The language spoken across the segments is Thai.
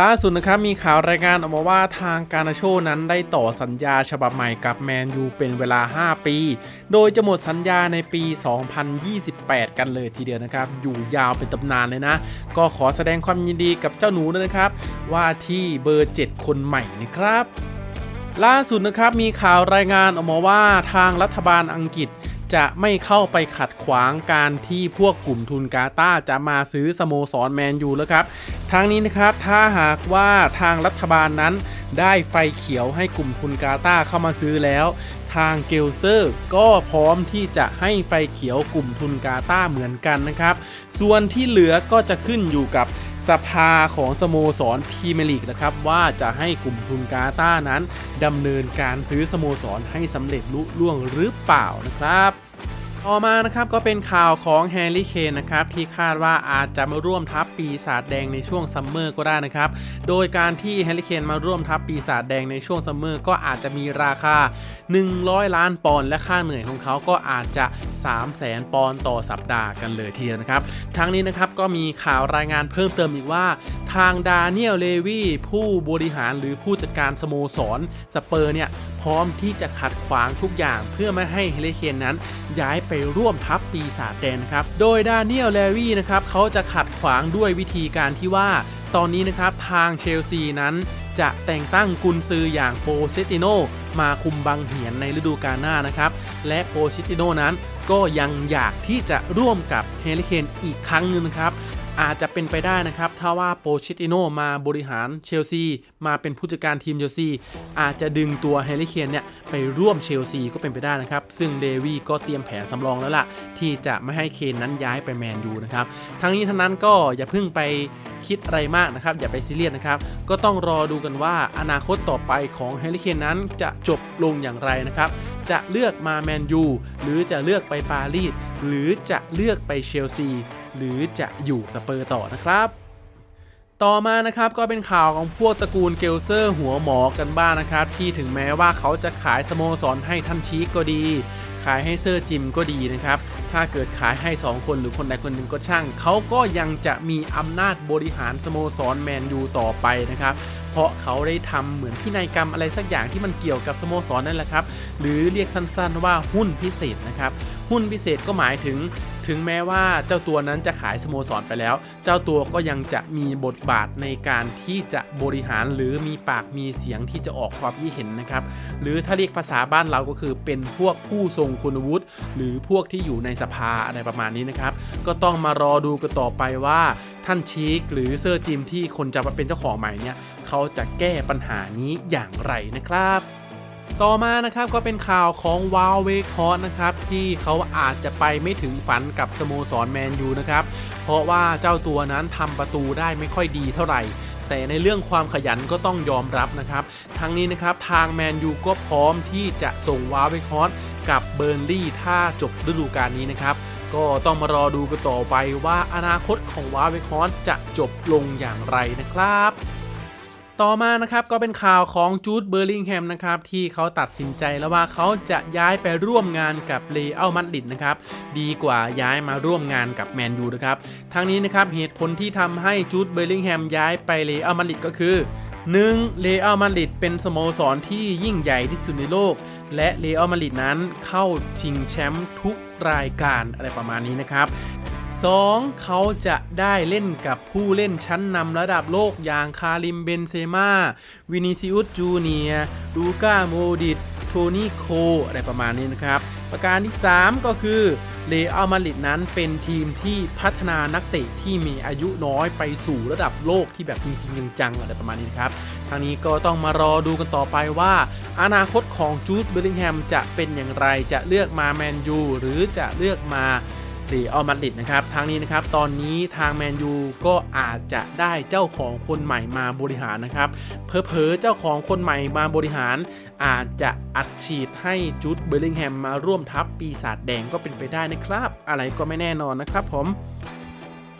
ล่าสุดนะครับมีข่าวรายงานออกมาว่าทางการาโชนั้นได้ต่อสัญญาฉบับใหม่กับแมนยูเป็นเวลา 5 ปี โดยจะหมดสัญญาในปี 2028 กันเลยทีเดียวนะครับ อยู่ยาวเป็นตำนานเลยนะ ก็ขอแสดงความยินดีกับเจ้าหนูด้วยนะครับ ว่าที่เบอร์ 7 คนใหม่นะครับ ล่าสุดนะครับมีข่าวรายงานออกมาว่าทางรัฐบาลอังกฤษ จะไม่เข้าไปขัดขวางการที่พวกกลุ่มทุนกาตาจะมาซื้อสโมสรแมนยูแล้วครับทางนี้นะครับถ้าหากว่าทางรัฐบาลนั้นได้ไฟเขียวให้กลุ่มทุนกาตาเข้ามาซื้อแล้ว ทางเกลเซอร์ก็พร้อมที่จะให้ไฟเขียวกลุ่มทุนกาตาเหมือนกันนะครับ ส่วนที่เหลือก็จะขึ้นอยู่กับ สภาของสโมสรพรีเมียร์ลีกนะครับว่าจะให้กลุ่มทุนกาตานั้นดำเนินการซื้อสโมสรให้สำเร็จลุล่วงหรือเปล่านะครับต่อมานะครับก็เป็นข่าวของแฮร์รี่เคนนะครับที่คาดว่าอาจจะมาร่วมทัพปีศาจแดงในช่วงซัมเมอร์ก็ได้นะครับ โดยการที่แฮร์รี่เคนมาร่วมทัพปีศาจแดงในช่วงซัมเมอร์ก็อาจจะมีราคา 100 ล้านปอนด์และค่าเหนื่อยของเขาก็อาจจะ 3 0 0แสนปอนด์ต่อสัปดาห์กันเลยทีเดียวนะครับ ทั้งนี้นะครับก็มีข่าวรายงานเพิ่มเติมอีกว่า ทางดาเนียลเลวีผู้บริหารหรือผู้จัดการสโมสรสเปอร์เนี่ยพร้อมที่จะขัดขวางทุกอย่างเพื่อไม่ให้เฮเลเคนนั้น ย้ายไปร่วมทัพปีศาจแดงนครับ โดยดาเนียลเลวีนะครับเขาจะขัดขวางด้วยวิธีการที่ว่า ตอนนี้นะครับทางเชลซีนั้นจะแต่งตั้งกุนซืออย่างโปเชติโนมาคุมบังเหียนในฤดูกาลหน้านะครับ และโปเชติโนนั้น ก็ยังอยากที่จะร่วมกับเฮลิเคนอีกครั้งหนึงนะครับ อาจจะเป็นไปได้นะครับ ถ้าว่าโปชิติโนมาบริหารเชลซี มาเป็นผู้จัดการทีมเชลซี อาจจะดึงตัวแฮร์รี่เคนเนี่ยไปร่วมเชลซีก็เป็นไปได้นะครับ ซึ่งเดวี่ก็เตรียมแผนสำรองแล้วล่ะ ที่จะไม่ให้เคนนั้นย้ายไปแมนยูนะครับ ทั้งนี้ทั้งนั้นก็อย่าเพิ่งไปคิดอะไรมากนะครับ อย่าไปซีเรียสนะครับ ก็ต้องรอดูกันว่าอนาคตต่อไปของแฮร์รี่เคนนั้นจะจบลงอย่างไรนะครับจะเลือกมาแมนยูหรือจะเลือกไปปารีสหรือจะเลือกไปเชลซี หรือจะอยู่สเปอร์ต่อนะครับ ต่อมานะครับก็เป็นข่าวของพวกตระกูลเกลเซอร์หัวหมอกันบ้างนะครับ ที่ถึงแม้ว่าเขาจะขายสโมสรให้ท่านชีกก็ดี ขายให้เซอร์จิมก็ดีนะครับ ถ้าเกิดขายให้ 2 คนหรือคนใดคนหนึ่งก็ช่าง เขาก็ยังจะมีอำนาจบริหารสโมสรแมนยูต่อไปนะครับเพราะเขาได้ทำเหมือนพินัยกรรมอะไรสักอย่างที่มันเกี่ยวกับสโมสรนั่นแหละครับ หรือเรียกสั้นๆว่าหุ้นพิเศษนะครับ หุ้นพิเศษก็หมายถึง ถึงแม้ว่าเจ้าตัวนั้นจะขายสโมสรไปแล้ว เจ้าตัวก็ยังจะมีบทบาทในการที่จะบริหารหรือมีปากมีเสียงที่จะออกความคิดเห็นนะครับ หรือถ้าเรียกภาษาบ้านเราก็คือเป็นพวกผู้ทรงคุณวุฒิหรือพวกที่อยู่ในสภาอะไรประมาณนี้นะครับ ก็ต้องมารอดูกันต่อไปว่าท่านชีคหรือเซอร์จิมที่คนจะมาเป็นเจ้าของใหม่เนี่ย เขาจะแก้ปัญหานี้อย่างไรนะครับ ต่อมานะครับก็เป็นข่าวของวาลเวคอร์นะครับที่เขาอาจจะไปไม่ถึงฝันกับสโมสรแมนยูนะครับเพราะว่าเจ้าตัวนั้นทำประตูได้ไม่ค่อยดีเท่าไหร่แต่ในเรื่องความขยันก็ต้องยอมรับนะครับทั้งนี้นะครับทางแมนยูก็พร้อมที่จะส่งวาลเวคอร์กับเบอร์นลี่ถ้าจบฤดูกาลนี้นะครับก็ต้องมารอดูกันต่อไปว่าอนาคตของวาลเวคอร์จะจบลงอย่างไรนะครับ ต่อมานะครับก็เป็นข่าวของจูดเบอร์ลิงแฮมนะครับที่เขาตัดสินใจแล้วว่าเขาจะย้ายไปร่วมงานกับเลอัลมาดริดนะครับดีกว่าย้ายมาร่วมงานกับแมนยูนะครับทั้งนี้นะครับเหตุผลที่ทำให้จูดเบอร์ลิงแฮมย้ายไปเลอัลมาดริดก็คือ 1. เลอัลมาดริดเป็นสโมสรที่ยิ่งใหญ่ที่สุดในโลก และเลอัลมาดริดนั้นเข้าชิงแชมป์ทุกรายการอะไรประมาณนี้นะครับ 2. เขาจะได้เล่นกับผู้เล่นชั้นนำระดับโลกอย่างคาริมเบนเซมาวินิซิอุสจูเนียลูก้าโมดิตโทนี่โค อะไรประมาณนี้นะครับ ประการที่ 3 ก็คือเลอัลมาดริดนั้นเป็นทีมที่พัฒนานักเตะที่มีอายุน้อยไปสู่ระดับโลกที่แบบจริงๆจังๆอะไรประมาณนี้นะครับ ทางนี้ก็ต้องมารอดูกันต่อไปว่า อนาคตของจูดเบลลิงแฮมจะเป็นอย่างไรจะเลือกมาแมนยูหรือจะเลือกมา หรือเอมาดริดนะครับทางนี้นะครับตอนนี้ทางแมนยูก็อาจจะได้เจ้าของคนใหม่มาบริหารนะครับเพอๆเจ้าของคนใหม่มาบริหาร อาจจะอัดฉีดให้จูดเบลลิงแฮมมาร่วมทัพปีศาจแดงก็เป็นไปได้นะครับ อะไรก็ไม่แน่นอนนะครับผม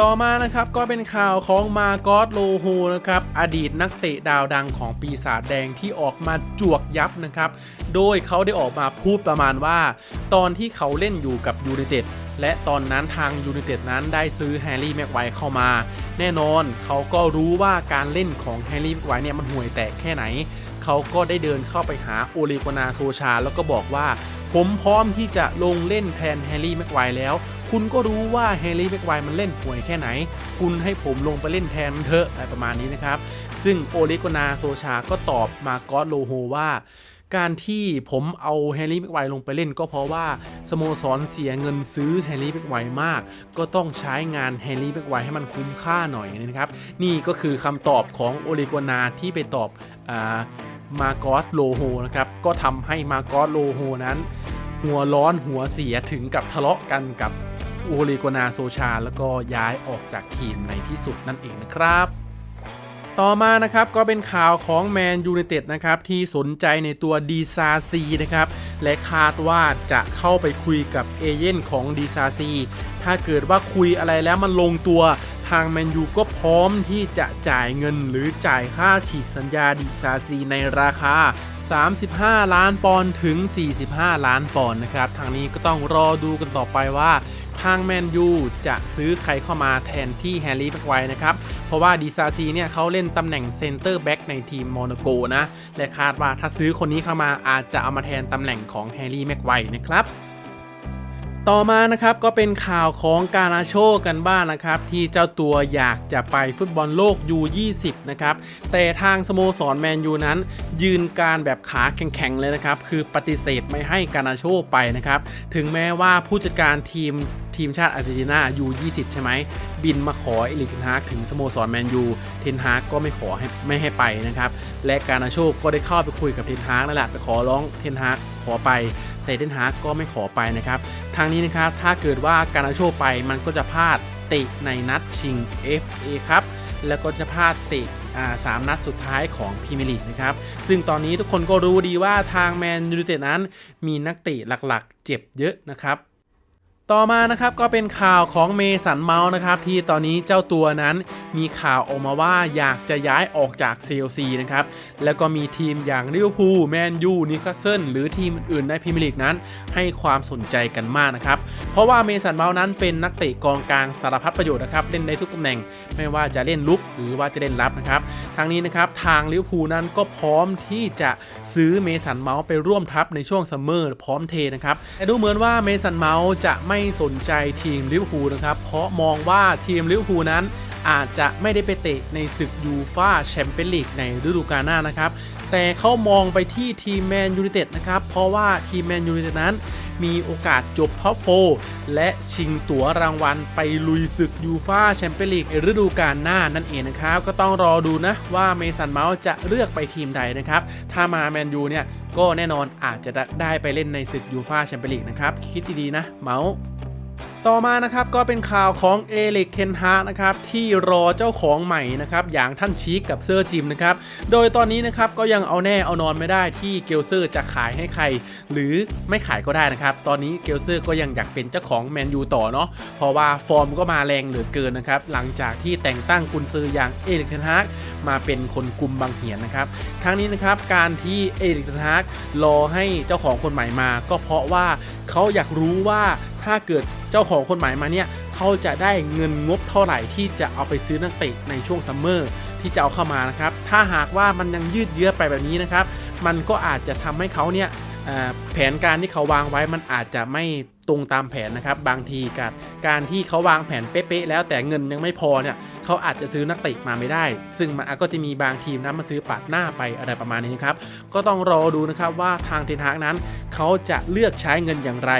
ต่อมานะครับก็เป็นข่าวของมาโกอตโลโฮนะครับอดีตนักเตะดาวดังของปีศาจแดงที่ออกมาจวกยับนะครับ โดยเขาได้ออกมาพูดประมาณว่า ตอนที่เขาเล่นอยู่กับยูไนเต็ด และตอนนั้นทางยูไนเต็ดนั้นได้ซื้อแฮร์รี่แม็กไวร์เข้ามา แน่นอนเขาก็รู้ว่าการเล่นของแฮร์รี่แม็กไวเนี่ยมันห่วยแตกแค่ไหน เขาก็ได้เดินเข้าไปหาโอเลกนาโซชา แล้วก็บอกว่า ผมพร้อมที่จะลงเล่นแทนแฮร์รี่แม็กไวแล้ว คุณก็รู้ว่าแฮร์รี่แม็กไวมันเล่นห่วยแค่ไหน คุณให้ผมลงไปเล่นแทนเถอะอะไรประมาณนี้นะครับ ซึ่งโอเลกนาโซชาก็ตอบมากอสโลโฮว่า การที่ผมเอาแฮร์รี่แม็กไวลงไปเล่นก็เพราะว่าสโมสรเสียเงินซื้อแฮร์รี่แม็กไวมาก ก็ต้องใช้งานแฮร์รี่แม็กไวให้มันคุ้มค่าหน่อยนะครับ นี่ก็คือคำตอบของโอเลกนาที่ไปตอบอามาโกสโลโฮนะครับ ก็ทำให้มาโกสโลโฮนั้น หัวร้อนหัวเสียถึงกับทะเลาะกันกับโอเลกนาโซชา แล้วก็ย้ายออกจากทีมในที่สุดนั่นเองนะครับ ต่อมานะครับก็เป็นข่าวของแมนยู i นเต็ดนะครับที่สนใจในตัวดีซาซีนะครับและคาดว่าจะเข้าไปคุยกับเอเย่นของดีซาซีถ้าเกิดว่าคุยอะไรแล้วมันลงตัวทางแมนยูก็พร้อมที่จะจ่ายเงินหรือจ่ายค่าฉีกสัญญาดีซาซีในราคา 35 ล้านปอนด์ถึง 45 ล้านปอนด์นะครับ ทางนี้ก็ต้องรอดูกันต่อไปว่า ทางแมนยูจะซื้อใครเข้ามาแทนที่แฮร์รี่แม็กไวนะครับ เพราะว่าดีซาซีเนี่ยเขาเล่นตำแหน่งเซนเตอร์แบ็กในทีมโมนาโกนะ และคาดว่าถ้าซื้อคนนี้เข้ามาอาจจะเอามาแทนตำแหน่งของแฮร์รี่แม็กไวนะครับ ต่อมานะครับก็เป็นข่าวของกานาโชกันบ้างนะครับ ที่เจ้าตัวอยากจะไปฟุตบอลโลก U20 นะครับ แต่ทางสโมสรแมนยูนั้น ยืนการแบบขาแข็งๆเลยนะครับ คือปฏิเสธไม่ให้กานาโชไปนะครับ ถึงแม้ว่าผู้จัดการทีมทีมชาติอาร์เจนตินา U20 ใช่ไหม บินมาขอเอลิกเทนฮากถึงสโมสรแมนยูเทนฮากก็ไม่ขอให้ไม่ให้ไปนะครับ และกานาโชก็ได้เข้าไปคุยกับเทนฮากนั่นแหละไปขอร้องเทนฮาก อไป แต่เดนฮากก็ไม่ขอไปนะครับทางนี้นะครับถ้าเกิดว่าการนาโชไปมันก็จะพลาดเตะในนัดชิง FA ครับแล้วก็จะพลาดเตะอ่าสามนัดสุดท้ายของพรีเมียร์ลีกนะครับ ซึ่งตอนนี้ทุกคนก็รู้ดีว่าทางแมนยูไนเต็ดนั้นมีนักเตะหลักๆ เจ็บเยอะนะครับ ต่อมานะครับก็เป็นข่าวของเมสันเมาส์นะครับที่ตอนนี้เจ้าตัวนั้นมีข่าวออกมาว่าอยากจะย้ายออกจากเซลซีนะครับแล้วก็มีทีมอย่างลิเวอร์พูลแมนยูนิคาสเซิลหรือทีมอื่นในพรีเมียร์ลีกนั้น ให้ความสนใจกันมากนะครับเพราะว่าเมสันเมาส์นั้นเป็นนักเตะกองกลางสารพัดประโยชน์นะครับเล่นได้ทุกตำแหน่งไม่ว่าจะเล่นลุกหรือว่าจะเล่นรับนะครับทางนี้นะครับทางลิเวอร์พูลนั้นก็พร้อมที่จะซื้อเมสันเมาส์ไปร่วมทัพในช่วงซัมเมอร์พร้อมเทนะครับแต่ดูเหมือนว่าเมสันเมาส์จะไม่สนใจทีมลิเวอร์พูลนะครับ เพราะมองว่าทีมลิเวอร์พูลนั้นอาจจะไม่ได้ไปเตะในศึกยูฟาแชมเปี้ยนลีกในฤดูกาลหน้านะครับ แต่เขามองไปที่ทีมแมนยูไนเต็ดนะครับ เพราะว่าทีมแมนยูไนเต็ดนั้น มีโอกาสจบท็อปโฟและชิงตั๋วรางวัลไปลุยศึกยูฟาแชมเปี้ยนลีกฤดูกาลหน้านั่นเองนะครับ ก็ต้องรอดูนะว่าเมสันเมาส์จะเลือกไปทีมใดนะครับ ถ้ามาแมนยูเนี่ยก็แน่นอนอาจจะได้ไปเล่นในศึกยูฟาแชมเปี้ยนลีกนะครับ คิดดีๆนะเมาส์ ต่อมานะครับก็เป็นข่าวของเอลิกเทนฮากนะครับที่รอเจ้าของใหม่นะครับอย่างท่านชีกกับเซอร์จิมนะครับโดยตอนนี้นะครับก็ยังเอาแน่เอานอนไม่ได้ที่เกลเซอร์จะขายให้ใคร หรือไม่ขายก็ได้นะครับตอนนี้เกลเซอร์ก็ยังอยากเป็นเจ้าของแมนยูต่อเนาะเพราะว่าฟอร์มก็มาแรงเหลือเกินนะครับหลังจากที่แต่งตั้งกุนซืออย่างเอลิกเทนฮากมาเป็นคนกุมบางเหียนนะครับทั้งนี้นะครับการที่เอลิกเทนฮากรอให้เจ้าของคนใหม่มา ก็เพราะว่า เขาอยากรู้ว่าถ้าเกิดเจ้าของคนใหม่มาเนี่ยเขาจะได้เงินงบเท่าไหร่ที่จะเอาไปซื้อนักเตะในช่วงซัมเมอร์ที่จะเอาเข้ามานะครับ ถ้าหากว่ามันยังยืดเยื้อไปแบบนี้นะครับ มันก็อาจจะทำให้เขาเนี่ย แผนการที่เขาวางไว้มันอาจจะไม่ตรงตามแผนนะครับ บางทีการการที่เขาวางแผนเป๊ะๆแล้วแต่เงินยังไม่พอเนี่ยเขาอาจจะซื้อนักเตะมาไม่ได้ ซึ่งมันก็จะมีบางทีมนั้นมาซื้อปาดหน้าไปอะไรประมาณนี้นะครับ ก็ต้องรอดูนะครับว่าทางเทนฮากนั้น เขาจะเลือกใช้เงินอย่างไร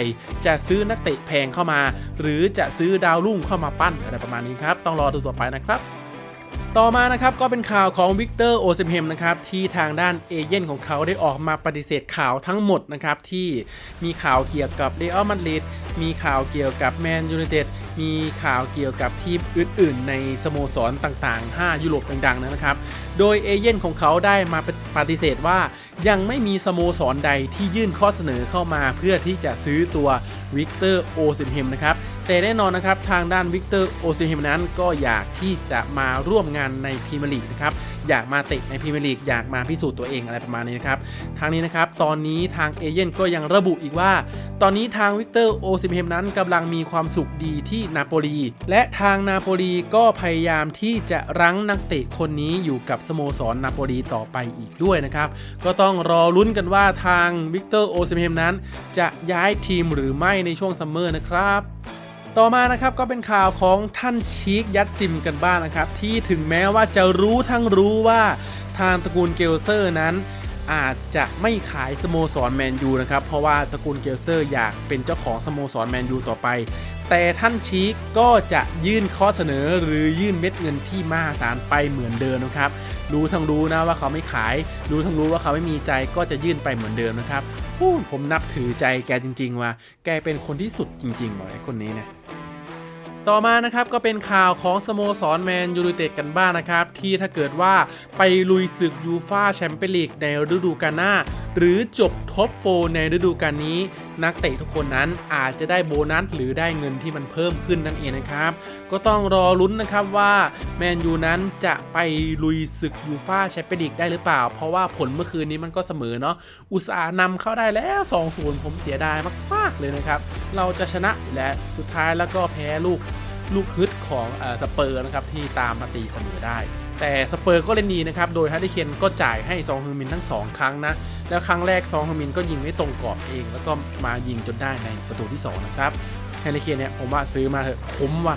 จะซื้อนักเตะแพงเข้ามา หรือจะซื้อดาวรุ่งเข้ามาปั้นอะไรประมาณนี้ครับ ต้องรอดูต่อไปนะครับ ต่อมานะครับก็เป็นข่าวของวิกเตอร์โอซิมเฮมนะครับที่ทางด้านเอเย่นของเขาได้ออกมาปฏิเสธข่าวทั้งหมดนะครับที่มีข่าวเกี่ยวกับเรอัลมาดริด มีข่าวเกี่ยวกับแมนยู i นเต็ดมีข่าวเกี่ยวกับทีมอื่น ๆ ในสโมสรต่างๆ 5 ยุโรปดังๆนะครับ โดยเอเย่นของเขาได้มาปฏิเสธว่า ยังไม่มีสโมสรใดที่ยื่นข้อเสนอเข้ามาเพื่อที่จะซื้อตัววิกเตอร์โอซิมเฮมนะครับแต่แน่นอนนะครับทางด้านวิกเตอร์โอซิมเฮมนั้นก็อยากที่จะมาร่วมงานในพรีเมียร์ลีกนะครับอยากมาเตะในพรีเมียร์ลีกอยากมาพิสูจน์ตัวเองอะไรประมาณนี้นะครับทางนี้นะครับตอนนี้ทางเอเย่นก็ยังระบุอีกว่า ตอนนี้ทางวิกเตอร์โอซิมเฮมนั้นกำลังมีความสุขดีที่นาโปลี และทางนาโปลีก็พยายามที่จะรั้งนักเตะคนนี้อยู่กับสโมสรนาโปลีต่อไปอีกด้วยนะครับ ก็ต้องรอลุ้นกันว่าทางวิกเตอร์โอซิเมมนั้น จะย้ายทีมหรือไม่ในช่วงซัมเมอร์นะครับต่อมานะครับก็เป็นข่าวของท่านชีคยัดซิมกันบ้างนะครับ ที่ถึงแม้ว่าจะรู้ทั้งรู้ว่าทางตระกูลเกลเซอร์นั้น อาจจะไม่ขายสโมสรแมนยูนะครับ เพราะว่าตระกูลเกลเซอร์อยากเป็นเจ้าของสโมสรแมนยูต่อไป แต่ท่านชีคก็จะยื่นข้อเสนอหรือยื่นเม็ดเงินที่มหาศาลไปเหมือนเดิมนะครับ รู้ทั้งรู้นะว่าเขาไม่ขาย รู้ทั้งรู้ว่าเขาไม่มีใจก็จะยื่นไปเหมือนเดิมนะครับพูดผมนับถือใจแกจริง ๆ ว่า แกเป็นคนที่สุดจริงๆว่ะไอ้คนนี้เนี่ย ต่อมานะครับก็เป็นข่าวของสโมสรแมนยูไนเต็ดกันบ้างนะครับ ที่ถ้าเกิดว่าไปลุยศึกยูฟาแชมเปี้ยนลีกในฤดูกาลหน้า หรือจบท็อปโฟในฤดูกาลนี้ นักเตะทุกคนนั้นอาจจะได้โบนัสหรือได้เงินที่มันเพิ่มขึ้นนั่นเองนะครับ ก็ต้องรอลุ้นนะครับว่าแมนยูนั้นจะไปลุยศึกยูฟาแชมเปี้ยนลีกได้หรือเปล่า เพราะว่าผลเมื่อคืนนี้มันก็เสมอเนาะอุตสาห์นำเข้าได้แล้ว2-0ผมเสียดายมากๆเลยนะครับเราจะชนะแล้วสุดท้ายแล้วก็แพ้ลูก ลูกฮึดของอสเปอร์นะครับที่ตามมาตีเสมอได้ แต่สเปอร์ก็เล่นดีนะครับ โดยฮาร์ดิเคนก็จ่ายให้ซองฮึงมินทั้ง 2 ครั้งนะ แล้วครั้งแรกซองฮึงมินก็ยิงไม่ตรงกรอบเอง แล้วก็มายิงจนได้ในประตูที่ 2 นะครับฮาร์ดิเคนเนี่ยผมว่าซื้อมาเถอะคุ้มว่ะ